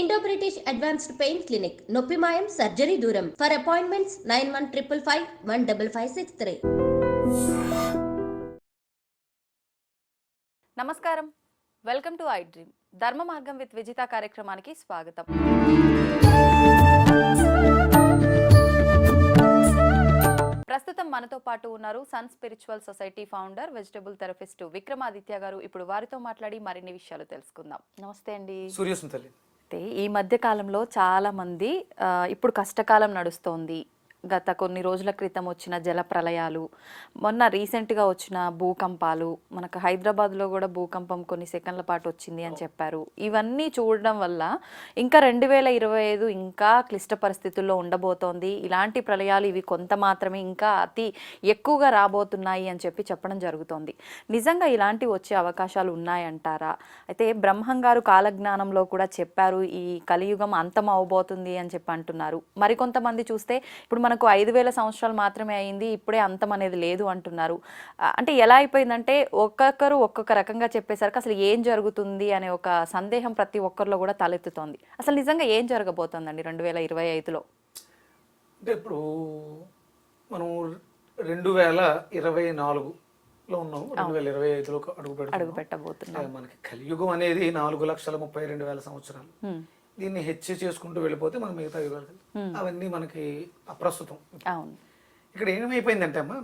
Indo British advanced pain clinic నొప్పి మాయం surgery దూరం for appointments nine one triple five one double five six three నమస్కారం. Welcome to I dream Dharma Margam with Vijitha కార్యక్రమానికి స్వాగతం. ప్రస్తుతం మనతో పాటు ఉన్నారు sun spiritual society founder vegetable therapist Vikramaditya garu. ఇప్పుడు వారితో మాట్లాడి మరిన్ని విషయాలు తెలుసుకుందాం. నమస్తే అండి. ఈ మధ్య కాలంలో ఇప్పుడు కష్టకాలం నడుస్తోంది. గత కొన్ని రోజుల క్రితం వచ్చిన జల ప్రళయాలు మొన్న రీసెంట్గా వచ్చిన భూకంపాలు మనకు హైదరాబాద్లో కూడా భూకంపం కొన్ని సెకండ్ల పాటు వచ్చింది అని చెప్పారు. ఇవన్నీ చూడడం వల్ల ఇంకా రెండు వేల ఇరవై ఐదు ఇంకా క్లిష్ట పరిస్థితుల్లో ఉండబోతోంది. ఇలాంటి ప్రళయాలు ఇవి కొంత మాత్రమే ఇంకా అతి ఎక్కువగా రాబోతున్నాయి అని చెప్పి చెప్పడం జరుగుతోంది. నిజంగా ఇలాంటివి వచ్చే అవకాశాలు ఉన్నాయంటారా? అయితే బ్రహ్మం గారు కాలజ్ఞానంలో కూడా చెప్పారు ఈ కలియుగం అంతం అవబోతుంది అని చెప్పి అంటున్నారు. మరికొంతమంది చూస్తే ఇప్పుడు మనకు ఐదు వేల సంవత్సరాలు మాత్రమే అయింది ఇప్పుడే అంతం అనేది లేదు అంటున్నారు. అంటే ఎలా అయిపోయిందంటే ఒక్కొక్కరు ఒక్కొక్క రకంగా చెప్పేసరికి అసలు ఏం జరుగుతుంది అనే ఒక సందేహం ప్రతి ఒక్కరిలో కూడా తలెత్తుతోంది. అసలు నిజంగా ఏం జరగబోతోందండి రెండు వేల ఇరవై ఐదులో? అంటే ఇప్పుడు మనం రెండు వేల ఇరవై నాలుగులో ఉన్నాం రెండు వేల ఇరవై ఐదులో అడుగు అడుగు పెట్టబోతున్నాం మనకి కలియుగం అనేది నాలుగు లక్షల ముప్పై రెండు వేల సంవత్సరాలు. దీన్ని హెచ్చు చేసుకుంటూ వెళ్ళిపోతే మనం మిగతా యుగాలు అవన్నీ మనకి అప్రస్తుతం. ఇక్కడ ఏమైపోయిందంటే అమ్మా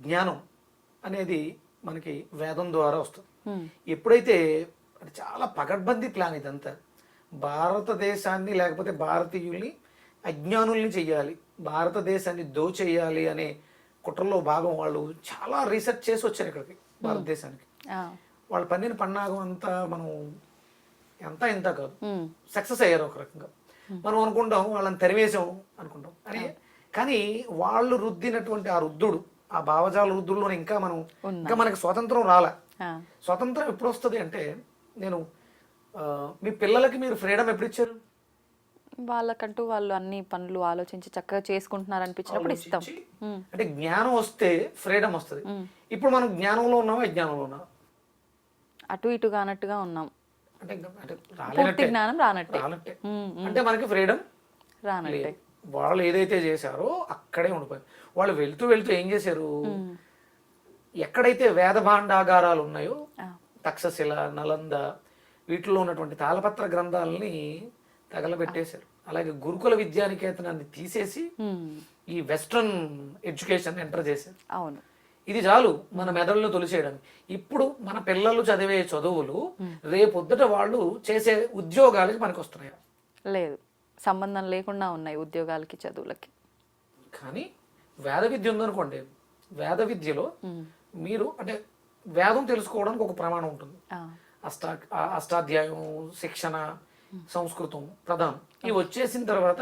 జ్ఞానం అనేది మనకి వేదం ద్వారా వస్తుంది. ఎప్పుడైతే అంటే చాలా పగడ్బందీ ప్లాన్ ఇదంతా. భారతదేశాన్ని లేకపోతే భారతీయుల్ని అజ్ఞానుల్ని చెయ్యాలి భారతదేశాన్ని దోచేయాలి అనే కుట్రలో భాగం వాళ్ళు చాలా రీసెర్చ్ చేసి వచ్చారు ఇక్కడికి భారతదేశానికి. వాళ్ళ పన్నీని పన్నాగం అంతా మనం ఎంత ఇంత కాదు. సక్సెస్ అయ్యారు ఒక రకంగా. మనం అనుకుంటాం వాళ్ళని తరివేశాం అనుకుంటాం. అని కానీ వాళ్ళు రుద్దినటువంటి ఆ రుద్దుడు ఆ భావజాల రుద్దుల్లో ఇంకా మనం ఇంకా మనకి స్వాతంత్రం రాలే. స్వాతంత్రం ఎప్పుడు వస్తుంది అంటే నేను మీ పిల్లలకి మీరు ఫ్రీడమ్ ఎప్పుడు ఇచ్చారు వాళ్ళకంటూ వాళ్ళు అన్ని పనులు ఆలోచించి చక్కగా చేసుకుంటున్నారు అనిపించినప్పుడు ఇస్తాం. అంటే జ్ఞానం వస్తే ఫ్రీడమ్ వస్తుంది. ఇప్పుడు మనం జ్ఞానంలో ఉన్నామా? అజ్ఞానంలో ఉన్నామా? అటు ఇటుగా అన్నట్టుగా ఉన్నాం. అంటే రాలేనట్టే. జ్ఞానం రానట్టే. అంటే మనకి ఫ్రీడమ్ రానట్టే. వాళ్ళు ఏదైతే చేశారో అక్కడే ఉండిపోయారు వాళ్ళు వెళ్తూ వెళ్తూ ఏం చేశారు? ఎక్కడైతే వేద భాండాగారాలు ఉన్నాయో. తక్షశిల నలంద వీటిలో ఉన్నటువంటి తాళపత్ర గ్రంథాలని తగలబెట్టేశారు. అలాగే గురుకుల విద్యానికేతనాన్ని తీసేసి ఈ వెస్ట్రన్ ఎడ్యుకేషన్ ఎంటర్ చేశారు. అవును. ఇది చాలు మన మెదడులో తొలిచేయడానికి ఇప్పుడు మన పిల్లలు చదివే చదువులు రేపొద్దుట వాళ్ళు చేసే ఉద్యోగాలకి మనకు వస్తున్నాయి లేదు. సంబంధం లేకుండా ఉన్నాయి ఉద్యోగాలకి చదువులకి. కానీ వేద విద్య ఉందనుకోండి. వేద విద్యలో మీరు అంటే వేదం తెలుసుకోవడానికి ఒక ప్రమాణం ఉంటుంది. అష్టా అష్టాధ్యాయం శిక్షణ సంస్కృతం ప్రధానం. ఇవి వచ్చేసిన తర్వాత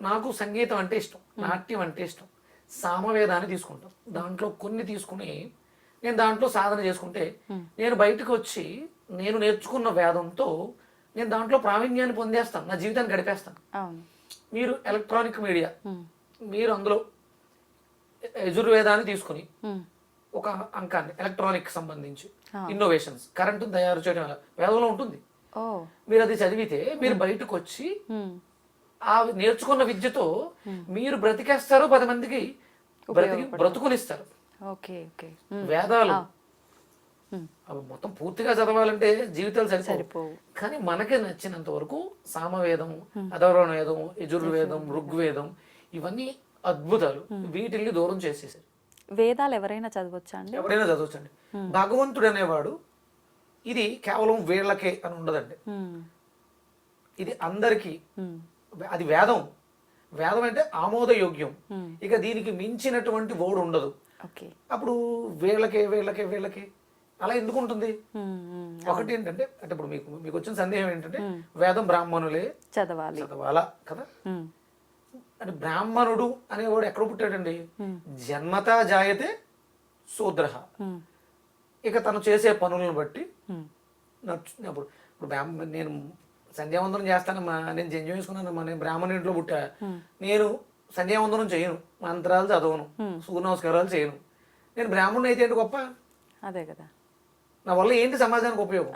నాకు సంగీతం అంటే ఇష్టం నాట్యం అంటే ఇష్టం. సామవేదాన్ని తీసుకుంటాం. దాంట్లో కొన్ని తీసుకుని నేను దాంట్లో సాధన చేసుకుంటే నేను బయటకు వచ్చి నేను నేర్చుకున్న వేదంతో నేను దాంట్లో ప్రావీణ్యాన్ని పొందేస్తాను. నా జీవితాన్ని గడిపేస్తాను. మీరు ఎలక్ట్రానిక్ మీడియా మీరు అందులో యజుర్వేదాన్ని తీసుకుని ఒక అంకాన్ని ఎలక్ట్రానిక్ సంబంధించి ఇన్నోవేషన్స్ కరెంటును తయారు చేయడం వేదంలో ఉంటుంది. మీరు అది చదివితే మీరు బయటకు వచ్చి ఆ నేర్చుకున్న విద్యతో మీరు బ్రతికేస్తారు పది మందికి. బ్రతికి బ్రతుకునిస్తారు. ఉమ్, వేదాలు. ఉమ్, అవి మొత్తం పూర్తిగా చదవాలంటే జీవితాలు సరిపోవు. సరిపోవు. కానీ మనకి నచ్చినంత వరకు సామవేదం అధర్వణ వేదం యజుర్వేదం ఋగ్వేదం ఇవన్నీ అద్భుతాలు. వీటిల్ని దూరం చేసేసారు. వేదాలు ఎవరైనా చదవచ్చా అండి? ఎవరైనా చదవచ్చండి. భగవంతుడు అనేవాడు ఇది కేవలం వీళ్ళకే అని ఉండదండి. ఇది అందరికీ అది వేదం. వేదం అంటే ఆమోదయోగ్యం. Hmm. ఇక దీనికి మించినటువంటి ఓడు ఉండదు. అప్పుడు వీళ్ళకే వీళ్ళకే వీళ్ళకే అలా ఎందుకు ఉంటుంది? ఉమ్, ఉమ్, ఒకటి ఏంటంటే అంటే ఇప్పుడు మీకు మీకు వచ్చిన సందేహం ఏంటంటే వేదం బ్రాహ్మణులే చదవాలి. చదవాలా కదా? అంటే బ్రాహ్మణుడు అనేవాడు ఎక్కడ పుట్టాడండి? జన్మతా జాయతే శూద్ర ఉమ్, ఇక తను చేసే పనులను బట్టి నచ్చు ఇప్పుడు నేను సంధ్యావందనం చేస్తానమ్మా నేను జంజం వేసుకున్నానమ్మా నేను బ్రాహ్మణ ఇంట్లో పుట్టా. నేను సంధ్యావందనం చేయను మంత్రాలు చదవను సూర్య నమస్కారాలు చేయను. నేను బ్రాహ్మణుడు అయితే ఏంటి గొప్ప? అదే కదా. నా వల్ల ఏంటి సమాజానికి ఉపయోగం?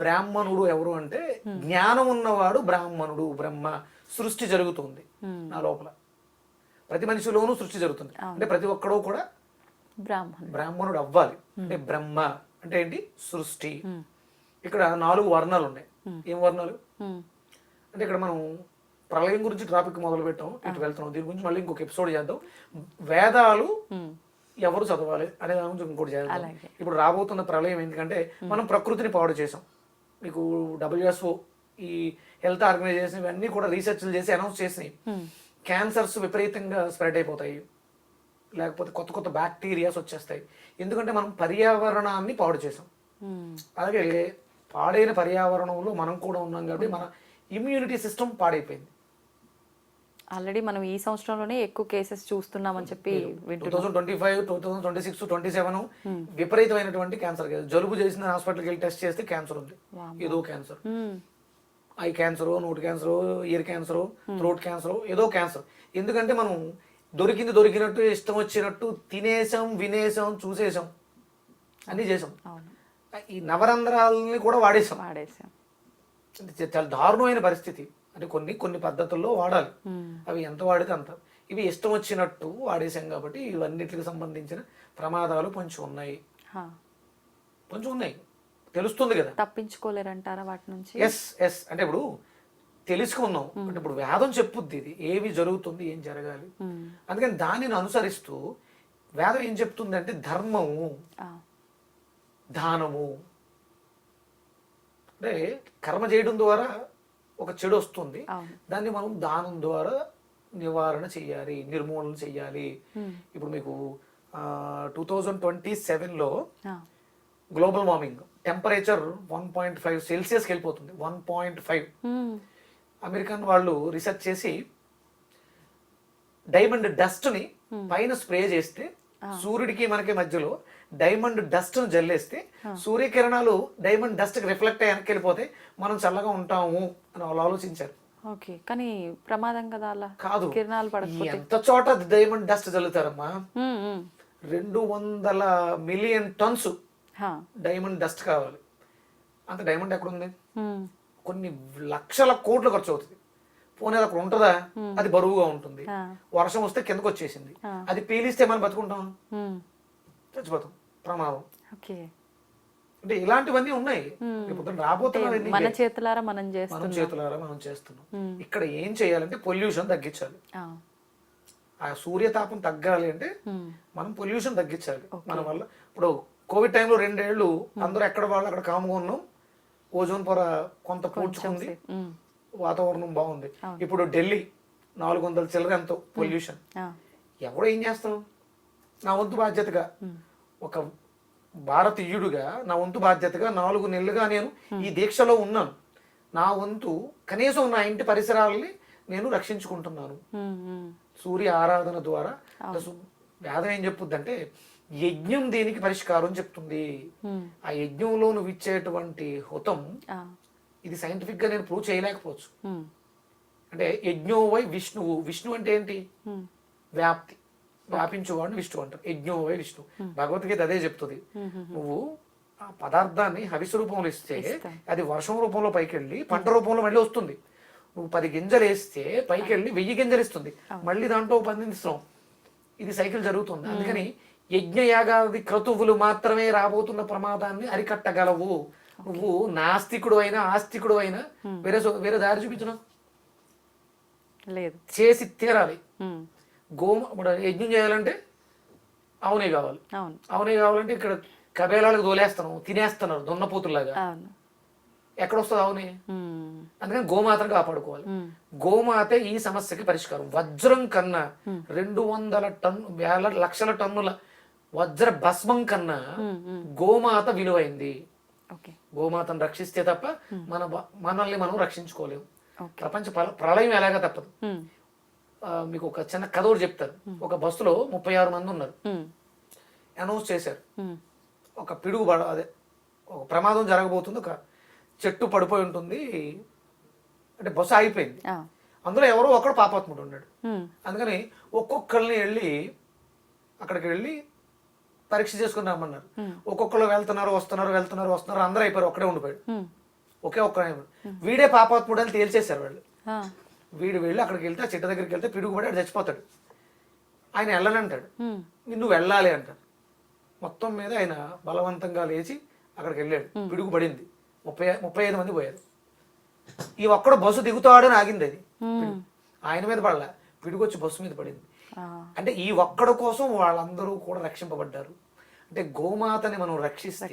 బ్రాహ్మణుడు ఎవరు అంటే జ్ఞానం ఉన్నవాడు బ్రాహ్మణుడు బ్రహ్మ సృష్టి జరుగుతుంది నా లోపల. ప్రతి మనిషిలోనూ సృష్టి జరుగుతుంది. అంటే ప్రతి ఒక్కడూ కూడా బ్రాహ్మణ్ బ్రాహ్మణుడు అవ్వాలి. అంటే బ్రహ్మ అంటే ఏంటి? సృష్టి. ఇక్కడ నాలుగు వర్ణాలు ఉన్నాయి ఏం వర్ణాలు? అంటే ఇక్కడ మనం ప్రళయం గురించి ట్రాఫిక్ మొదలు పెట్టాం ఇటు వెళ్తున్నాం. దీని గురించి మళ్ళీ ఇంకొక ఎపిసోడ్ చేద్దాం. వేదాలు ఎవరు చదవాలి అనే దాని గురించి ఇంకోటి చేద్దాం. ఇప్పుడు రాబోతున్న ప్రళయం ఎందుకంటే మనం ప్రకృతిని పాడు చేసాం మీకు డబ్ల్యూఎస్ఓ ఈ హెల్త్ ఆర్గనైజేషన్ ఇవన్నీ కూడా రీసెర్చ్లు చేసి అనౌన్స్ చేసినాయి. క్యాన్సర్స్ విపరీతంగా స్ప్రెడ్ అయిపోతాయి. లేకపోతే కొత్త కొత్త బ్యాక్టీరియాస్ వచ్చేస్తాయి. ఎందుకంటే మనం పర్యావరణాన్ని పాడు చేసాం అలాగే పాడైన పర్యావరణంలో మనం కూడా ఉన్నాం కాబట్టి మన ఇమ్యూనిటీ సిస్టమ్ పాడైపోయింది. ఆల్రెడీ మనం ఈ సంవత్సరంలోనే ఎక్కువ కేసెస్ చూస్తున్నామని చెప్పి two thousand twenty five two thousand twenty six twenty seven విపరీతమైనటువంటి క్యాన్సర్ కేసు జలుబు చేసిన హాస్పిటల్కి వెళ్ళి టెస్ట్ చేస్తే క్యాన్సర్ ఉంది. ఏదో cancer eye cancer note cancer ear cancer throat cancer ఏదో క్యాన్సర్ ఎందుకంటే మనం దొరికింది దొరికినట్టు ఇష్టం వచ్చినట్టు తినేసాం వినేసాం చూసేసాం. అన్నీ చేసాం. ఈ నవరంధ్రాలని కూడా వాడేసాం వాడేసాం చాలా దారుణమైన పరిస్థితి. అంటే కొన్ని కొన్ని పద్ధతుల్లో వాడాలి. అవి ఎంత వాడితే అంత. ఇవి ఇష్టం వచ్చినట్టు వాడేసాం కాబట్టి ఇవన్నిటికి సంబంధించిన ప్రమాదాలు కొంచెం ఉన్నాయి. కొంచెం ఉన్నాయి. తెలుస్తుంది కదా. తప్పించుకోలేరంటారా వాటి నుంచి? Yes yes. అంటే ఇప్పుడు తెలుసుకున్నాం. అంటే ఇప్పుడు వేదం చెప్పుద్ది ఇది. ఏమి జరుగుతుంది ఏం జరగాలి. అందుకని దానిని అనుసరిస్తూ వేదం ఏం చెప్తుంది అంటే ధర్మము దానము. అంటే కర్మ చేయడం ద్వారా ఒక చెడు వస్తుంది. దాన్ని మనం దానం ద్వారా నివారణ చెయ్యాలి నిర్మూలన చెయ్యాలి ఉమ్, ఇప్పుడు మీకు టూ థౌజండ్ ట్వంటీ సెవెన్లో global warming temperature one point five సెల్సియస్కి వెళ్ళిపోతుంది. One point five. అమెరికన్ వాళ్ళు రీసెర్చ్ చేసి డైమండ్ డస్ట్ని పైన స్ప్రే చేస్తే సూర్యుడికి మనకి మధ్యలో డైమండ్ డస్ట్ జల్లేస్తే సూర్యకిరణాలు డైమండ్ డస్ట్ రిఫ్లెక్ట్ అయ్యి వెనక్కి వెళ్ళిపోతే మనం చల్లగా ఉంటాము అని వాళ్ళు ఆలోచించారు. ఓకే కానీ ప్రమాదం కదా అలా. కాదు. కిరణాలు పడకపోతే. ఎంత చోట డైమండ్ డస్ట్ జల్లుతారమ్మా? రెండు వందల మిలియన్ టన్స్ డైమండ్ డస్ట్ కావాలి. అంత డైమండ్ ఎక్కడ ఉంది కొన్ని లక్షల కోట్లు ఖర్చు అవుతుంది. పోనీ అక్కడ ఉంటుందా? అది బరువుగా ఉంటుంది. వర్షం వస్తే కిందకు వచ్చేసింది. అది పీలిస్తే మనం బతుకుంటాం? చచ్చిపోతాం. ప్రమాదం ఓకే. అంటే ఇలాంటివన్నీ ఉన్నాయి. రాబోతున్నవన్నీ మన. చేతులారా మనం మనం చేస్తున్నాం చేతులారా మనం చేస్తున్నాం. ఇక్కడ ఏం చేయాలంటే పొల్యూషన్ తగ్గించాలి. ఆ, సూర్యతాపం తగ్గాలి అంటే మనం పొల్యూషన్ తగ్గించాలి. మన వల్ల ఇప్పుడు కోవిడ్ టైంలో రెండేళ్ళు అందరూ ఎక్కడ వాళ్ళు అక్కడ కాముగా ఉన్నాం. ఓజోన్ పొర కొంత పూడ్చుకుంది. వాతావరణం బాగుంది. ఇప్పుడు ఢిల్లీ నాలుగు వందల చిల్లర ఎంతో పొల్యూషన్. ఎవడో ఏం చేస్తాం? నా వంతు బాధ్యతగా. ఒక భారతీయుడుగా నా వంతు బాధ్యతగా నాలుగు నెలలుగా నేను ఈ దీక్షలో ఉన్నాను. నా వంతు కనీసం నా ఇంటి పరిసరాలని నేను రక్షించుకుంటున్నాను. సూర్య ఆరాధన ద్వారా. వేదం ఏం చెప్పుద్దంటే యజ్ఞం దీనికి పరిష్కారం చెప్తుంది. ఆ యజ్ఞంలో నువ్వు ఇచ్చేటువంటి హుతం ఇది సైంటిఫిక్గా నేను ప్రూవ్ చేయలేకపోవచ్చు. అంటే యజ్ఞో వై విష్ణువు. విష్ణు అంటే ఏంటి? వ్యాప్తి. వ్యాపించువాడిని విష్ణు అంటారు యజ్ఞో వై విష్ణు భగవద్గీత అదే చెప్తుంది. నువ్వు ఆ పదార్థాన్ని హవిస్ రూపంలో ఇస్తే. అది వర్షం రూపంలో పైకి వెళ్ళి పంట రూపంలో మళ్ళీ వస్తుంది. నువ్వు పది గింజలు వేస్తే పైకి వెళ్ళి వెయ్యి గింజలు ఇస్తుంది. మళ్ళీ దాంట్లో పందిస్తాం ఇది సైకిల్ జరుగుతుంది. అందుకని యజ్ఞయాగాది క్రతువులు మాత్రమే రాబోతున్న ప్రమాదాన్ని అరికట్టగలవు. నువ్వు నాస్తికుడు అయినా ఆస్తికుడు అయినా వేరే వేరే దారి చూపించడం లేదు. చేసి తీరాలి. గోమ ఇప్పుడు యజ్ఞం చేయాలంటే అవునే కావాలి. అవును. కావాలంటే ఇక్కడ కబేలాలకు దోలేస్తాను తినేస్తున్నారు దున్నపోతుల్లాగా. అవును. ఎక్కడ వస్తుంది అవునే అందుకని గోమాతను కాపాడుకోవాలి. గోమాత ఈ సమస్యకి పరిష్కారం. వజ్రం కన్నా రెండు వందల టన్ను వేల లక్షల టన్నుల వజ్ర భస్మం కన్నా గోమాత విలువైంది. గోమాతను రక్షిస్తే తప్ప మన మనల్ని మనం రక్షించుకోలేము ప్రపంచ ప్ర- ప్రళయం ఎలాగా తప్పదు. మీకు ఒక చిన్న కథ ఒకటి చెప్తారు ఒక బస్సులో ముప్పై ఆరు మంది ఉన్నారు. అనౌన్స్ చేశారు. ఒక పిడుగు పడ అదే ఒక ప్రమాదం జరగబోతుంది. ఒక చెట్టు పడిపోయి ఉంటుంది. అంటే బస్సు ఆగిపోయింది. అందులో ఎవరో ఒకడు పాపాత్ముడు ఉన్నాడు. అందుకని ఒక్కొక్కరిని వెళ్ళి అక్కడికి వెళ్ళి పరీక్ష చేసుకుని రమ్మన్నారు. ఒక్కొక్కరు వెళ్తున్నారు వస్తున్నారు వెళ్తున్నారు వస్తున్నారు. అందరూ అయిపోయారు. ఒక్కడే ఉండిపోయాడు. ఒకే ఒక్క వీడే పాపాత్ముడు అని తేల్చేశారు వాళ్ళు. వీడు వెళ్ళి అక్కడికి వెళ్తే ఆ చెట్టు దగ్గరికి వెళ్తే పిడుగుపడి ఆడు చచ్చిపోతాడు. ఆయన వెళ్ళనంటాడు. నువ్వు వెళ్ళాలి అంటాడు. మొత్తం మీద ఆయన బలవంతంగా లేచి అక్కడికి వెళ్ళాడు. పిడుగు పడింది. ముప్పై ముప్పై ఐదు మంది పోయారు. ఈ ఒక్కడు బస్సు దిగుతాడని ఆగింది అది. ఆయన మీద పడలే. పిడుగు వచ్చి బస్సు మీద పడింది. అంటే ఈ ఒక్కడు కోసం వాళ్ళందరూ కూడా రక్షింపబడ్డారు. అంటే గోమాతని మనం రక్షిస్తే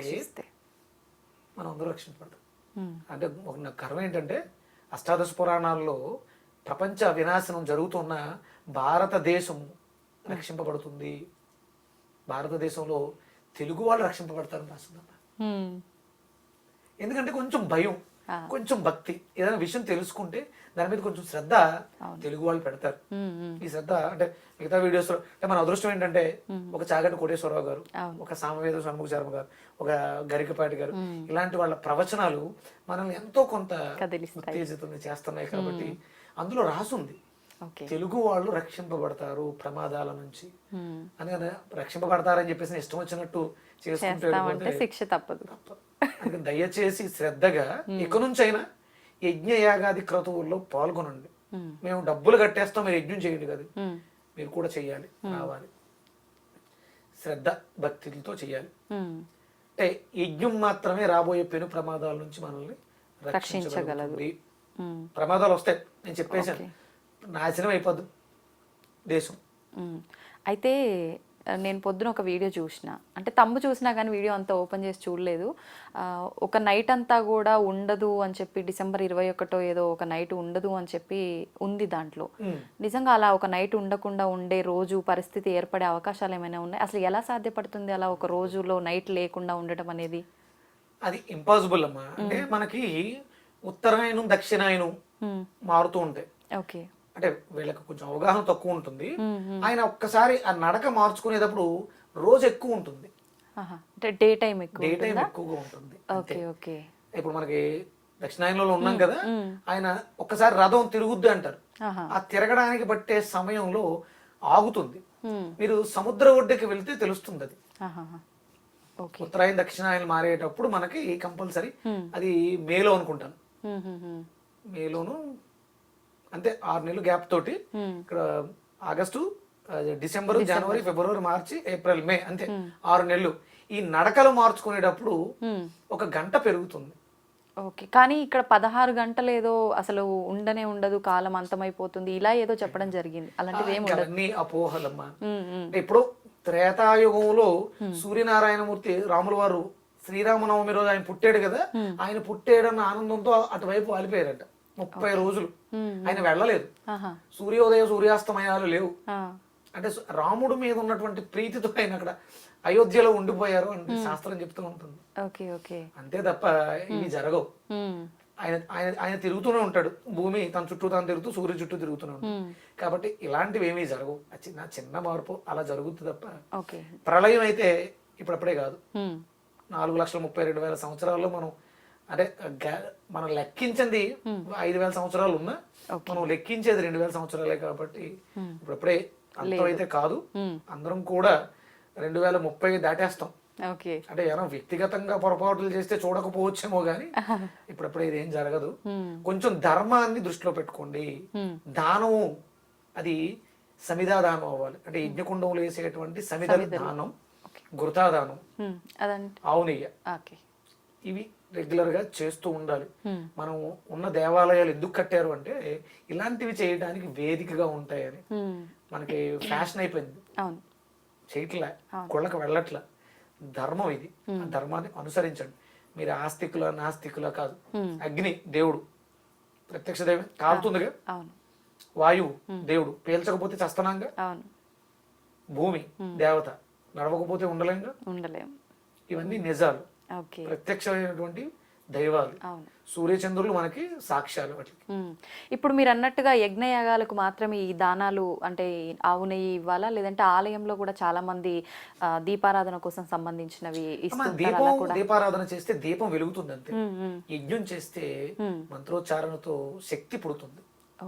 మనం అందరూ రక్షించబడ్డాం ఉమ్. అంటే ఒక నా కర్మ ఏంటంటే అష్టాదశ పురాణాల్లో ప్రపంచ వినాశనం జరుగుతున్న భారతదేశం రక్షింపబడుతుంది భారతదేశంలో తెలుగు వాళ్ళు రక్షింపబడతారని రాసిందన్న. ఎందుకంటే కొంచెం భయం. కొంచెం భక్తి ఏదైనా విషయం తెలుసుకుంటే దాని మీద కొంచెం శ్రద్ధ తెలుగు వాళ్ళు పెడతారు. ఈ శ్రద్ధ అంటే మిగతా వీడియోస్ అంటే మన అదృష్టం ఏంటంటే ఒక చాగంటి కోటేశ్వరరావు గారు. ఒక సామవేద షణ్ముఖ శర్మ గారు ఒక గరికపాటి గారు ఇలాంటి వాళ్ళ ప్రవచనాలు మనల్ని ఎంతో కొంత. ఉత్తేజితం చేస్తున్నాయి కాబట్టి అందులో రాసుంది. తెలుగు వాళ్ళు రక్షింపబడతారు ప్రమాదాల నుంచి. ఉమ్. అందుకని రక్షింపబడతారని చెప్పేసి ఇష్టం వచ్చినట్టు చేసుకుంటూ శిక్ష తప్పదు. దయచేసి శ్రద్ధగా ఇక నుంచి అయినా యజ్ఞ యాగాది క్రతువుల్లో పాల్గొనండి. మేము డబ్బులు కట్టేస్తాం మీరు యజ్ఞం చేయండి కదా. మీరు కూడా చేయాలి రావాలి. శ్రద్ధ భక్తితో చేయాలి. అంటే యజ్ఞం మాత్రమే రాబోయే పెను ప్రమాదాల నుంచి మనల్ని రక్షించగలదు. ప్రమాదాలు వస్తాయి. నేను చెప్పేశాను. నాశనం అయిపోద్దు. దేశం. అయితే నేను పొద్దున ఒక వీడియో చూసిన. అంటే తమ్ము చూసినా కానీ వీడియో అంతా ఓపెన్ చేసి చూడలేదు. ఒక నైట్ అంతా కూడా ఉండదు అని చెప్పి డిసెంబర్ ఇరవై ఒకటో ఏదో ఒక నైట్ ఉండదు అని చెప్పి ఉంది దాంట్లో. నిజంగా అలా ఒక నైట్ ఉండకుండా ఉండే రోజు పరిస్థితి ఏర్పడే అవకాశాలు ఏమైనా ఉన్నాయి? అసలు ఎలా సాధ్యపడుతుంది అలా ఒక రోజులో నైట్ లేకుండా ఉండటం అనేది? అది ఇంపాసిబుల్ అమ్మా. అంటే మనకి ఉత్తరాయణం దక్షిణాయనం. మారుతూ ఉంటాయి. ఓకే. అంటే వీళ్ళకి కొంచెం అవగాహన తక్కువ ఉంటుంది. ఆయన ఒక్కసారి ఆ నడక మార్చుకునేటప్పుడు రోజు ఎక్కువ ఉంటుంది. అంటే డే టైం ఎక్కువ డే టైం? ఎక్కువగా ఉంటుంది. Okay okay. ఇప్పుడు మనకి దక్షిణాయనంలో ఉన్నాం కదా ఆయన ఒక్కసారి రథం తిరుగుద్ది అంటారు. ఆ తిరగడానికి పట్టే సమయంలో ఆగుతుంది. మీరు సముద్ర ఒడ్డుకి వెళ్తే తెలుస్తుంది అది. ఉత్తరాయణ దక్షిణాయన మారేటప్పుడు మనకి కంపల్సరీ అది మేలో అనుకుంటాను. మేలోను అంతే ఆరు నెలలు గ్యాప్ తోటి. ఇక్కడ ఆగస్టు డిసెంబర్ జనవరి ఫిబ్రవరి మార్చి ఏప్రిల్ మే అంతే. ఆరు నెలలు. ఈ నడకలు మార్చుకునేటప్పుడు. ఒక గంట పెరుగుతుంది. ఓకే. కానీ ఇక్కడ పదహారు గంటలు ఏదో అసలు ఉండనే ఉండదు కాలం అంతమైపోతుంది. ఇలా ఏదో చెప్పడం జరిగింది. అలాంటివి ఏమి అవన్నీ అపోహలమ్మా. మ్మ్, మ్మ్. అంటే ఇప్పుడు త్రేతాయుగంలో సూర్యనారాయణమూర్తి రాముల వారు శ్రీరామనవమి రోజు ఆయన పుట్టాడు కదా ఆయన పుట్టాడన్న ఆనందంతో అటువైపు వాలిపోయారట. ముప్పై రోజులు. ఆయన వెళ్ళలేదు. సూర్యోదయ సూర్యాస్తమయాలు లేవు. అంటే రాముడు మీద ఉన్నటువంటి ప్రీతితో ఆయన అక్కడ అయోధ్యలో ఉండిపోయారు అని శాస్త్రం చెప్తూ ఉంటుంది. అంతే తప్ప ఇవి జరగవు. ఆయన ఆయన ఆయన తిరుగుతూనే ఉంటాడు. భూమి తన చుట్టూ తాను తిరుగుతూ సూర్య చుట్టూ తిరుగుతూనే ఉంటాడు. కాబట్టి ఇలాంటివి ఏమీ జరగవు చిన్న చిన్న మార్పు అలా జరుగుతుంది తప్ప ప్రళయం అయితే ఇప్పుడప్పుడే కాదు. నాలుగు లక్షల ముప్పై రెండు వేల సంవత్సరాల్లో మనం అంటే మనం లెక్కించింది ఐదు వేల సంవత్సరాలు ఉన్నా మనం లెక్కించేది రెండు వేల సంవత్సరాలే కాబట్టి ఇప్పుడప్పుడే అంతం అయితే కాదు. అందరం కూడా రెండు వేల ముప్పై దాటేస్తాం. అంటే ఏమైనా వ్యక్తిగతంగా పొరపాట్లు చేస్తే చూడకపోవచ్చేమో గానీ ఇప్పుడప్పుడే ఇదేం జరగదు. కొంచెం ధర్మాన్ని దృష్టిలో పెట్టుకోండి. దానము అది సమిధా దానం అవ్వాలి. అంటే యజ్ఞకుండంలో వేసేటువంటి సమిధ దానం. గురుతా దానం మ్మ్. అదంటే ఆవు నెయ్య ఓకే. ఇవి రెగ్యులర్గా చేస్తూ ఉండాలి. మనం ఉన్న దేవాలయాలు ఎందుకు కట్టారు అంటే ఇలాంటివి చేయడానికి వేదికగా ఉంటాయని. మనకి ఫ్యాషన్ అయిపోయింది. చేయట్లే. కుళ్ళకి వెళ్ళట్లే. ధర్మం ఇది. ఆ ధర్మాన్ని అనుసరించండి. మీరు ఆస్తికుల నాస్తికుల కాదు. అగ్ని దేవుడు. ప్రత్యక్ష దైవం. కాలుతుందిగా. అవును. వాయువు దేవుడు. పేల్చకపోతే చస్తనాంగా? భూమి దేవత. నడవకపోతే ఉండలేంగా ఉండలేం. ఇవన్నీ నిజాలు. ఓకే. ప్రత్యక్షమైనటువంటి దైవాలు. అవును. సూర్యచంద్రులు మనకి సాక్ష్యాలు వాటికి. ఇప్పుడు మీరు అన్నట్టుగా యజ్ఞయాగాలకు మాత్రమే ఈ దానాలు అంటే ఆవు నెయ్యి ఇవ్వాలా? లేదంటే ఆలయంలో కూడా చాలా మంది దీపారాధన కోసం సంబంధించినవి దీపం దీపారాధన చేస్తే దీపం వెలుగుతుంది అంతే. యజ్ఞం చేస్తే మంత్రోచ్చారణతో శక్తి పుడుతుంది.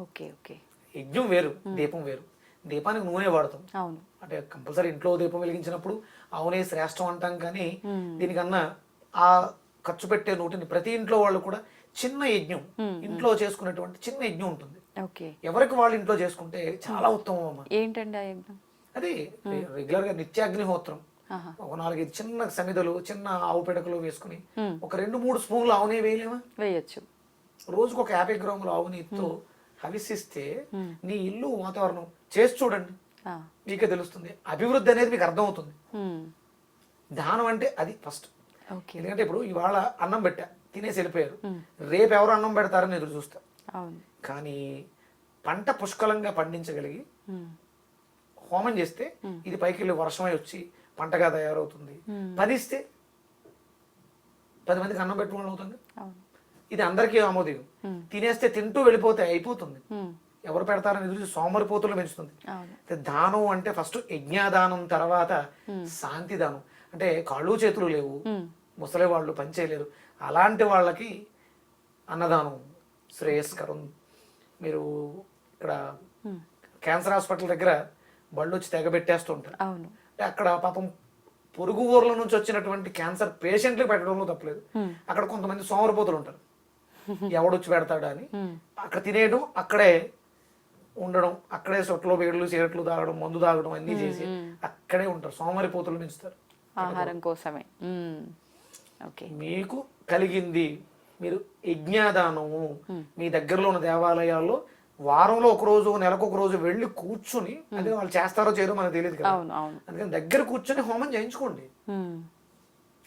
Okay okay. యజ్ఞం వేరు దీపం వేరు. దీపానికి నూనె వాడతాం. అవును. అంటే కంపల్సరీ ఇంట్లో దీపం వెలిగించినప్పుడు అవునే శ్రేష్టం అంటాం కానీ దీనికన్నా ఆ ఖర్చు పెట్టే నూటిని ప్రతి ఇంట్లో వాళ్ళు కూడా చిన్న యజ్ఞం ఇంట్లో చేసుకునేటువంటి చిన్న యజ్ఞం ఉంటుంది. ఎవరికి వాళ్ళు ఇంట్లో చేసుకుంటే చాలా ఉత్తమం అమ్మ. ఏంటండి ఆ యజ్ఞం? అది రెగ్యులర్గా నిత్యాగ్నిహోత్రం. ఒక నాలుగైదు చిన్న సమిదలు చిన్న ఆవు పిడకలు వేసుకుని. ఒక రెండు మూడు స్పూన్లు ఆవు నెయ్యి వేయలేమా? వేయచ్చు. రోజుకు ఒక యాభై గ్రాముల ఆవు నెయ్యితో హవిసిస్తే నీ ఇల్లు వాతావరణం చేసి చూడండి. మీకే తెలుస్తుంది. అభివృద్ధి అనేది మీకు అర్థమవుతుంది. దానం అంటే అది ఫస్ట్ ఎందుకంటే ఇప్పుడు ఇవాళ అన్నం పెట్టా తినేసి వెళ్ళిపోయారు. రేపు ఎవరు అన్నం పెడతారని ఎదురు చూస్తా. కానీ పంట పుష్కలంగా పండించగలిగి. హోమం. చేస్తే ఇది పైకి వెళ్ళి వర్షమై వచ్చి పంటగా తయారవుతుంది. పదిస్తే పది మందికి అన్నం పెట్టుకోవడం అవుతుంది ఇది అందరికీ ఆమోదం తినేస్తే తింటూ వెళ్ళిపోతే అయిపోతుంది. ఎవరు పెడతారని ఎదురు చూసి సోమరిపోతులు పెంచుతుంది. దానం అంటే ఫస్ట్ యజ్ఞాదానం తర్వాత శాంతి దానం. అంటే కాళ్ళు చేతులు లేవు. ముసలి వాళ్ళు పని చేయలేరు అలాంటి వాళ్ళకి అన్నదానం శ్రేయస్కరం. మీరు ఇక్కడ క్యాన్సర్ హాస్పిటల్ దగ్గర బళ్ళు వచ్చి తెగ పెట్టేస్తూ ఉంటారు. అక్కడ పాపం పొరుగు ఊర్ల నుంచి వచ్చినటువంటి క్యాన్సర్ పేషెంట్లు పెట్టడంలో తప్పలేదు. అక్కడ కొంతమంది సోమరిపోతులు ఉంటారు. ఎవడొచ్చి పెడతాడా అని అక్కడ తినేయడం అక్కడే ఉండడం అక్కడే సొట్లో బేడులు సిగరెట్లు తాగడం మందు తాగడం అన్నీ చేసి అక్కడే ఉంటారు. సోమరిపోతులు పెంచుతారు. ఆహారం కోసమే. మీకు కలిగింది మీరు యజ్ఞాదానము. మీ దగ్గరలో ఉన్న దేవాలయాల్లో వారంలో ఒక రోజు నెలకు ఒక రోజు వెళ్ళి కూర్చుని అదే వాళ్ళు చేస్తారో చేయరో మనకు తెలియదు కదా. అందుకని దగ్గర కూర్చొని హోమం చేయించుకోండి.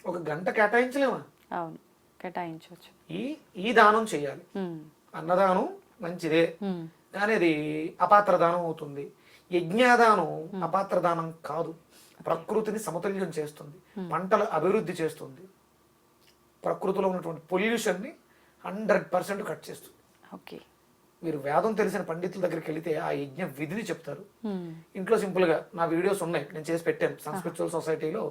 ఒక గంట కేటాయించలేమా? అవును కేటాయించవచ్చు. ఈ ఈ దానం చేయాలి. అన్నదానం మంచిదే. ఉమ్. కానీ అది అపాత్ర దానం అవుతుంది. యజ్ఞాదానం అపాత్ర దానం కాదు. ప్రకృతిని సమతుల్యం చేస్తుంది. పంటల అభివృద్ధి చేస్తుంది. ప్రకృతిలో ఉన్నటువంటి పొల్యూషన్ని హండ్రెడ్ పర్సెంట్ కట్ చేస్తుంది. ఓకే. మీరు వేదం తెలిసిన పండితుల దగ్గరికి వెళితే ఆ యజ్ఞ విధిని చెప్తారు. ఇంట్లో సింపుల్గా నా వీడియోస్ ఉన్నాయి. నేను చేసి పెట్టాను. సంస్కృతుల సొసైటీలో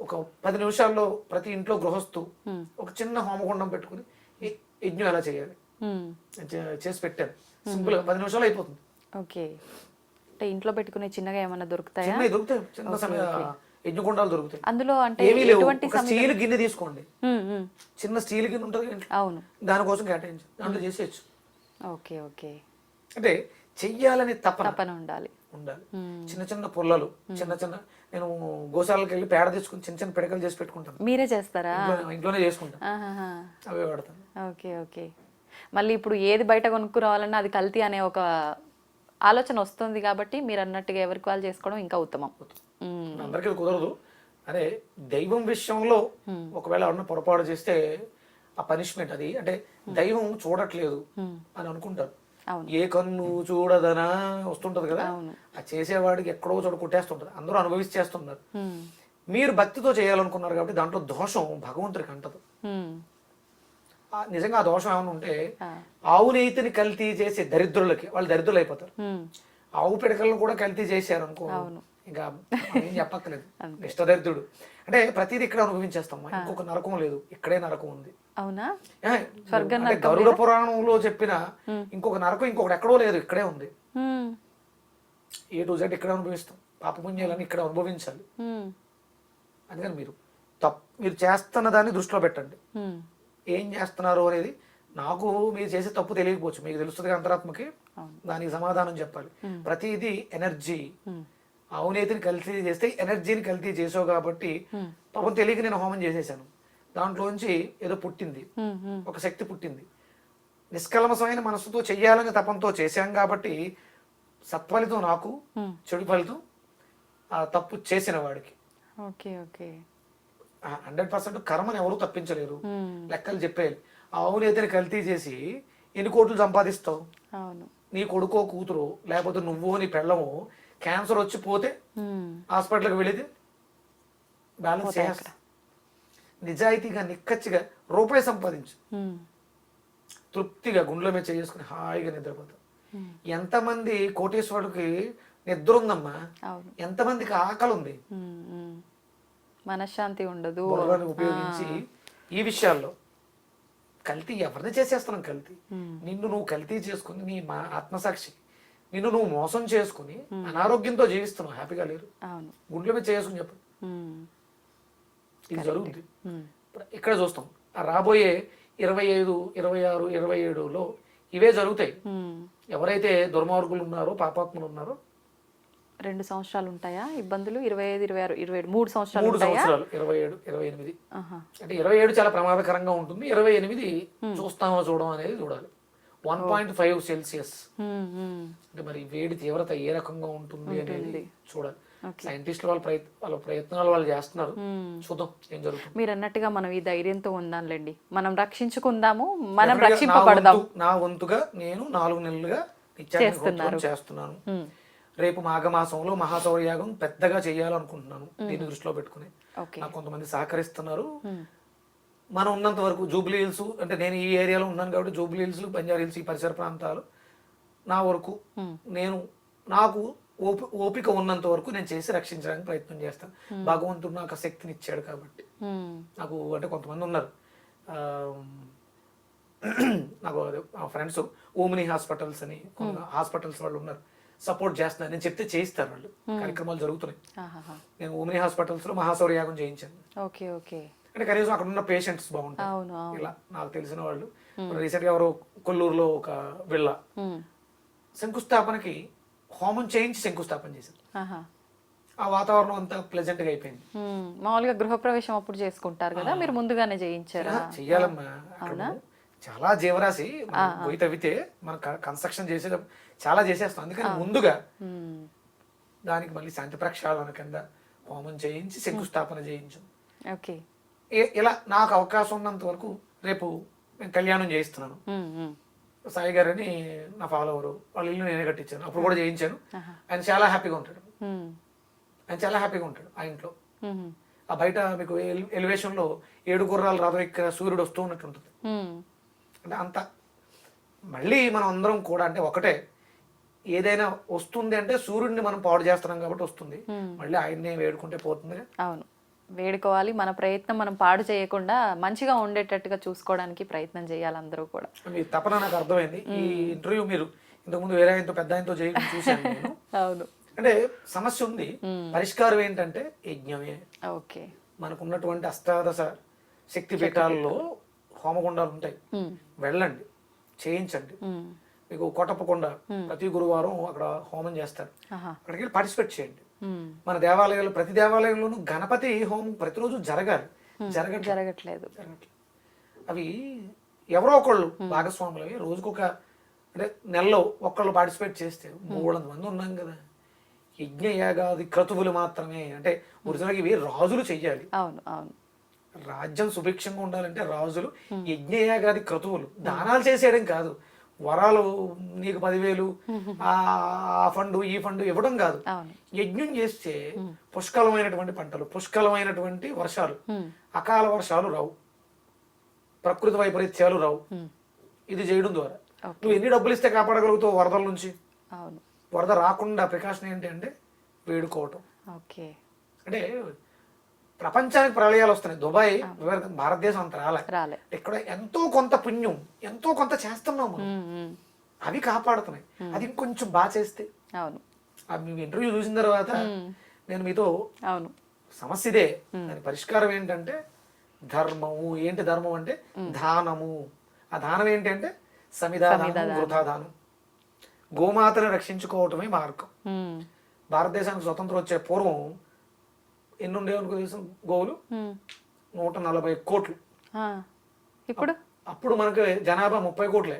ఒక పది నిమిషాల్లో ప్రతి ఇంట్లో గృహస్థు ఒక చిన్న హోమగుండం పెట్టుకుని యజ్ఞం ఎలా చేయాలి? చేసి పెట్టాను. సింపుల్గా పది నిమిషాలు అయిపోతుంది. ఓకే. అంటే ఇంట్లో పెట్టుకునే చిన్నగా ఏమన్నా దొరుకుతాయా? చిన్నవి దొరుకుతాయి. చిన్న సమయ యజ్ఞగుండాలు దొరుకుతాయి. అందులో అంటే ఏమీ లేవు. ఎటువంటి ఒక స్టీల్ గిన్నె తీసుకోండి. ఉమ్, ఉమ్. చిన్న స్టీల్ గిన్నె ఉంటుంది ఇంట్లో. అవును. దానికోసం కేటాయించు. దాంట్లో చేసేయచ్చు. Okay okay. అంటే చెయ్యాలని తపన. తపన ఉండాలి. ఉండాలి. చిన్న చిన్న పుల్లలు చిన్న చిన్న నేను గోశాలకు వెళ్ళి పేడ తీసుకుని చిన్న చిన్న పిడకలు చేసి పెట్టుకుంటాను. మీరే చేస్తారా? ఇంట్లో- ఇంట్లోనే చేసుకుంటాను. ఆహాహా. అవే వాడతాను. Okay okay. మళ్ళీ ఇప్పుడు ఏది బయట కొనుక్కు రావాలన్నా అది కల్తీ అనే ఒక ఆలోచన వస్తుంది కాబట్టి మీరు అన్నట్టుగా ఎవరికి వాళ్ళు చేసుకోవడం ఇంకా ఉత్తమం. అందరికీ కుదరదు. అదే దైవం విషయంలో ఒకవేళ ఎవరన్నా పొరపాటు చేస్తే ఆ పనిష్మెంట్ అది. అంటే దైవం చూడట్లేదు అని అనుకుంటారు. అవును. ఏ కన్ను చూడదనా వస్తుంటది కదా. ఆ చేసేవాడికి ఎక్కడో చోట కొట్టేస్తుంటది. అందరూ అనుభవించి చేస్తున్నారు. ఉమ్. మీరు భక్తితో చేయాలనుకున్నారు కాబట్టి దాంట్లో దోషం భగవంతుడికి అంటదు. నిజంగా ఆ దోషం ఏమైనా ఉంటే. ఆవు నెయ్యిని కల్తీ చేసే దరిద్రులకి వాళ్ళు దరిద్రులు అయిపోతారు. ఆవు పిడకలను కూడా కల్తీ చేశారు అనుకో. ఇంకా ఏం చెప్పక్కర్లేదు. ఇష్టదరిద్రుడు. అంటే ప్రతిదీ ఇక్కడ అనుభవించేస్తాం. ఇంకొక నరకం లేదు. ఇక్కడే నరకం ఉంది. అవునా? గరుడ పురాణంలో చెప్పిన ఇంకొక నరకం ఇంకొకటి ఎక్కడో లేదు ఇక్కడే ఉంది. ఏ టు జెడ్ ఇక్కడే అనుభవిస్తాం. పాపపుణ్యాలని ఇక్కడ అనుభవించాలి. అందుకని మీరు తప్ మీరు చేస్తున్న దాన్ని దృష్టిలో పెట్టండి. ఏం చేస్తున్నారు అనేది నాకు మీరు చేసే తప్పు తెలియకపోవచ్చు. మీకు తెలుస్తుంది అంతరాత్మకి? దానికి సమాధానం చెప్పాలి. ప్రతిదీ ఎనర్జీ. అవినీతిని కల్తీ చేస్తే ఎనర్జీని కల్తీ చేసావు కాబట్టి పాపం తెలియక నేను హోమం చేసేసాను. దాంట్లోంచి ఏదో పుట్టింది. ఒక శక్తి పుట్టింది. నిష్కల్మసమైన మనసుతో చెయ్యాలని తపంతో చేశాం కాబట్టి సత్ఫలితం నాకు చెడు ఫలితం ఆ తప్పు చేసిన వాడికి. Okay okay. హండ్రెడ్ పర్సెంట్ కర్మను ఎవరు తప్పించలేరు. లెక్కలు చెప్పేయాలి ఆ అవినీతిని కల్తీ చేసి ఎన్ని కోట్లు సంపాదిస్తావు? నీ కొడుకో కూతురు లేకపోతే నువ్వు నీ పెళ్ళము క్యాన్సర్ వచ్చి పోతే. హాస్పిటల్కి వెళితే బ్యాలెన్స్ చేస్తా నిజాయితీగా నిక్కచ్చిగా రూపాయి సంపాదించు. తృప్తిగా గుండెల మీద చేసుకుని హాయిగా నిద్రపోతాం. ఎంతమంది కోటేశ్వరుడికి నిద్ర ఉందమ్మా? ఎంతమందికి ఆకలి ఉంది. మనశ్శాంతి ఉండదు. ఉపయోగించి ఈ విషయాల్లో కల్తీ ఎవరిని చేసేస్తున్నాం కల్తీ? నిన్ను నువ్వు కల్తీ చేసుకుని నీ మా ఆత్మసాక్షి నిన్ను నువ్వు మోసం చేసుకుని అనారోగ్యంతో జీవిస్తున్నావు హ్యాపీగా లేరు. గుండెల మీద చేసుకుని చెప్పు. ఇది జరుగుతుంది ఇక్కడ చూస్తాం. రాబోయే ఇరవై ఐదు ఇరవై ఆరు ఇరవై ఏడులో ఇవే జరుగుతాయి. ఎవరైతే దుర్మార్గులు ఉన్నారో పాపాత్ములు ఉన్నారో రెండు సంవత్సరాలు ఉంటాయా ఇబ్బందులు? ఇరవై ఐదు ఇరవై ఆరు ఇరవై ఏడు మూడు సంవత్సరాలు మూడు ఉంటాయా? సంవత్సరాలు. ఇరవై ఏడు ఇరవై ఎనిమిది. అంటే ఇరవై ఏడు చాలా ప్రమాదకరంగా ఉంటుంది. ఇరవై ఎనిమిది చూస్తామో చూడడం అనేది చూడాలి. One point five Celsius. అంటే మరి వేడి తీవ్రత ఏ రకంగా ఉంటుంది అనేది చూడాలి. సైంటిస్టులు వాళ్ళ ప్రయత్ వాళ్ళ ప్రయత్నాలు వాళ్ళు చేస్తున్నారు. చూద్దాం ఏం జరుగుతుంది. మీరు అన్నట్టుగా మనం ఈ ధైర్యంతో ఉందాంలేండి. మనం రక్షించుకుందాము మనం రక్షింపబడదాం నా వంతుగా నేను నాలుగు నెలలుగా చేస్తున్నాను. రేపు మాఘమాసంలో మహాశౌర్యాగం పెద్దగా చేయాలనుకుంటున్నాను. దీన్ని దృష్టిలో పెట్టుకుని. నాకు కొంతమంది సహకరిస్తున్నారు. మనం ఉన్నంత వరకు జూబ్లీ హిల్స్ అంటే నేను ఈ ఏరియాలో ఉన్నాను కాబట్టి జూబ్లీ హిల్స్ బంజారా హిల్స్ ఈ పరిసర ప్రాంతాలు నా వరకు నేను నాకు ఓపి ఓపిక ఉన్నంత వరకు నేను చేసి రక్షించడానికి ప్రయత్నం చేస్తాను భగవంతుడు నాకు శక్తిని ఇచ్చాడు కాబట్టి. నాకు అంటే కొంతమంది ఉన్నారు. నాకు ఫ్రెండ్స్ ఓమిని హాస్పిటల్స్ అని కొంత హాస్పిటల్స్ వాళ్ళు ఉన్నారు. సపోర్ట్ చేస్తున్నారు. నేను చెప్తే చేయిస్తారు వాళ్ళు. కార్యక్రమాలు జరుగుతున్నాయి. నేను ఓమిని హాస్పిటల్స్లో మహాశౌర్యాగం చేయించాను. Okay okay. అంటే కనీసం అక్కడ ఉన్న పేషెంట్స్ బాగుంటారు ఇలా నాకు తెలిసిన వాళ్ళు. రీసెంట్గా ఎవరో కొల్లూరులో ఒక విల్ల. ఉమ్, శంకుస్థాపనకి హోమం చేయించి శంకుస్థాపన చేశారు. ఆ వాతావరణం అంతా ప్లెజెంట్గా అయిపోయింది. మామూలుగా గృహప్రవేశం అప్పుడు చేసుకుంటారు కదా మీరు ముందుగానే చేయించారా? నువ్వు చాలా జీవరాశి పోయి తవ్వితే మనం కన్స్ట్రక్షన్ చేసే చాలా చేసేస్తాం. అందుకని ముందుగా దానికి మళ్ళీ శాంతి ప్రక్షాళన కింద హోమం చేయించి శంకుస్థాపన చేయించు. ఓకే. ఇలా నాకు అవకాశం ఉన్నంత వరకు రేపు నేను కళ్యాణం చేయిస్తున్నాను. సాయి గారు అని నా ఫాలోవరు వాళ్ళ ఇల్లు నేనే కట్టించాను. అప్పుడు కూడా చేయించాను. ఆయన చాలా హ్యాపీగా ఉంటాడు. ఆయన చాలా హ్యాపీగా ఉంటాడు ఆ ఇంట్లో. ఆ బయట మీకు ఎల్- ఎలివేషన్లో ఏడు గుర్రాలు రథం ఇక్కడ సూర్యుడు వస్తూ ఉన్నట్టు ఉంటుంది. అంటే అంత. మళ్ళీ మనం అందరం కూడా అంటే ఒకటే. ఏదైనా వస్తుంది అంటే సూర్యుడిని మనం పాడు చేస్తున్నాం కాబట్టి వస్తుంది. మళ్ళీ ఆయన్నే వేడుకుంటే పోతుంది. అవును. వేడుకోవాలి. మన ప్రయత్నం మనం పాడు చేయకుండా మంచిగా ఉండేటట్టుగా చూసుకోవడానికి ప్రయత్నం చేయాలి అందరూ కూడా. మీ తపన నాకు అర్థమైంది. ఈ ఇంటర్వ్యూ మీరు ఇంతకుముందు వేరే ఆయనతో పెద్ద ఆయనతో చేయడం చూశాను నేను. అవును. అంటే సమస్య ఉంది. పరిష్కారం ఏంటంటే యజ్ఞమే. ఓకే. మనకు ఉన్నటువంటి అష్టాదశ శక్తి పీఠాల్లో హోమగుండాలు ఉంటాయి. వెళ్ళండి. చేయించండి. మీకు కోటప్పకొండ ప్రతి గురువారం అక్కడ హోమం చేస్తారు. అక్కడికి వెళ్ళి పార్టిసిపేట్ చేయండి. మన దేవాలయాలు ప్రతి దేవాలయంలోనూ గణపతి హోమం ప్రతిరోజు జరగాలి. జరగట్లేదు. జరగట్లేదు. జరగట్లేదు. అవి ఎవరో ఒకళ్ళు భాగస్వాములు అవి రోజుకొక అంటే నెలలో ఒక్కళ్ళు పార్టిసిపేట్ చేస్తే మూడు వందల మంది ఉన్నాం కదా. యజ్ఞ యాగాది క్రతువులు మాత్రమే. అంటే ఒరిజినల్గా ఇవి రాజులు చెయ్యాలి. అవును అవును. రాజ్యం సుభిక్షంగా ఉండాలంటే రాజులు యజ్ఞయాగాది క్రతువులు. దానాలు చేసేయడం కాదు. వరాలు నీకు పదివేలు ఆ ఆ ఫండు ఈ ఫండు ఇవ్వడం కాదు. యజ్ఞం చేస్తే పుష్కలమైనటువంటి పంటలు పుష్కలమైనటువంటి వర్షాలు అకాల వర్షాలు రావు. ప్రకృతి వైపరీత్యాలు రావు. ఇది చేయడం ద్వారా. నువ్వు ఎన్ని డబ్బులు ఇస్తే కాపాడగలుగుతావు వరదల నుంచి? వరద రాకుండా ప్రికాషన్ ఏంటి అంటే వేడుకోవటం. ఓకే. అంటే ప్రపంచానికి ప్రళయాలు వస్తున్నాయి. దుబాయ్ భారతదేశం అంత రాలే. ఇక్కడ ఎంతో కొంత పుణ్యం ఎంతో కొంత చేస్తున్నాం మనం. అవి కాపాడుతున్నాయి. అది ఇంకొంచెం బాగా చేస్తే. అవును. మీ ఇంటర్వ్యూ చూసిన తర్వాత నేను మీతో అవును. సమస్య ఇదే. దాని పరిష్కారం ఏంటంటే ధర్మము. ఏంటి ధర్మం అంటే? దానము. ఆ దానం ఏంటి అంటే? సమిధానం వృథాదానం గోమాతను రక్షించుకోవటమే మార్గం. భారతదేశానికి స్వతంత్రం వచ్చే పూర్వం ఎన్ని ఉండేవనుకో తెలుసు? గోవులు? నూట నలభై కోట్లు. ఇప్పుడు? అప్పుడు మనకి జనాభా ముప్పై కోట్లే.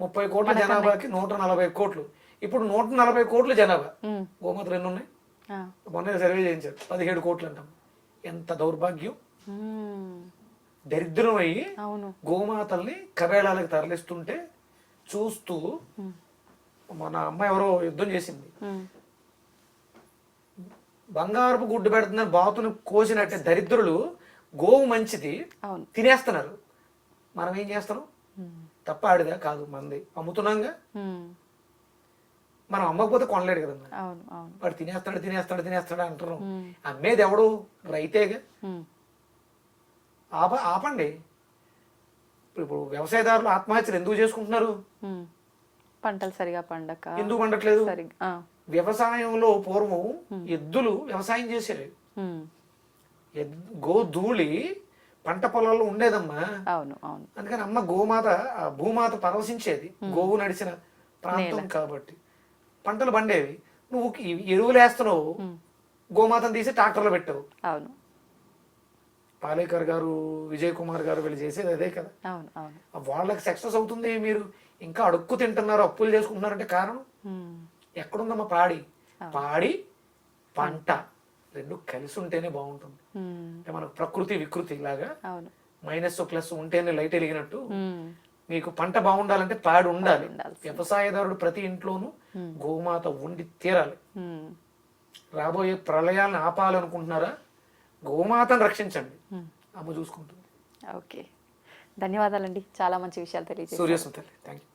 ముప్పై కోట్ల జనాభాకి నూట నలభై కోట్లు. ఇప్పుడు నూట నలభై కోట్ల జనాభా. గోమాతలు ఎన్ని ఉన్నాయి మొన్న సర్వే చేయించారు. పదిహేడు కోట్లు అంటాం. ఎంత దౌర్భాగ్యం. దరిద్రం అయ్యి గోమాతల్ని కబేళాలకు తరలిస్తుంటే చూస్తూ మన అమ్మ ఎవరో యుద్ధం చేసింది. బంగారపు గుడ్డు పెడుతుందని బాతును కోసినట్టే దరిద్రులు గోవు మంచిది తినేస్తున్నారు. మనం ఏం చేస్తాం? ఉమ్, తప్ప ఆడిదా కాదు మంది. అమ్ముతున్నాంగా? మనం అమ్మకపోతే కొనలేడు అవును వాడు తినేస్తాడు తినేస్తాడు తినేస్తాడు అంటున్నాం. అమ్మేది ఎవడు? రైతేగా? ఆప ఆపండి. ఇప్పుడు వ్యవసాయదారులు ఆత్మహత్యలు ఎందుకు చేసుకుంటున్నారు? పంటలు సరిగా పండక. ఎందుకు పండట్లేదు? వ్యవసాయంలో పూర్వం ఎద్దులు వ్యవసాయం ఎద్ గోధూళి పంట పొలాల్లో ఉండేదమ్మా. అవును అవును. అందుకని అమ్మ గోమాత భూమాత పరవశించేది. గోవు నడిచిన ప్రాంతం కాబట్టి. పంటలు పండేవి. నువ్వు ఎరువులు వేస్తున్నావు. గోమాతను తీసి ట్రాక్టర్లో పెట్టావు. అవును. పాలేకర్ గారు విజయ్ కుమార్ గారు వీళ్ళు చేసేది అదే కదా. వాళ్ళకి సక్సెస్ అవుతుంది మీరు. ఇంకా అడుక్కు తింటున్నారు అప్పులు చేసుకుంటున్నారంటే కారణం? ఎక్కడుందమ్మా పాడి? పాడి పంట. రెండు కలిసి ఉంటేనే బాగుంటుంది అంటే మనకు ప్రకృతి వికృతి లాగా మైనస్ ప్లస్ ఉంటేనే లైట్ వెలిగినట్టు మీకు పంట బాగుండాలంటే పాడి ఉండాలి. వ్యవసాయదారుడు ప్రతి ఇంట్లోనూ గోమాత ఉండి తీరాలి. రాబోయే ప్రళయాలను ఆపాలనుకుంటున్నారా? గోమాతను రక్షించండి. అమ్మ చూసుకుంటుంది. ఓకే. ధన్యవాదాలండి. చాలా మంచి విషయాలు తెలియజేశారు. సూర్యస్మతల్లి థ్యాంక్ యూ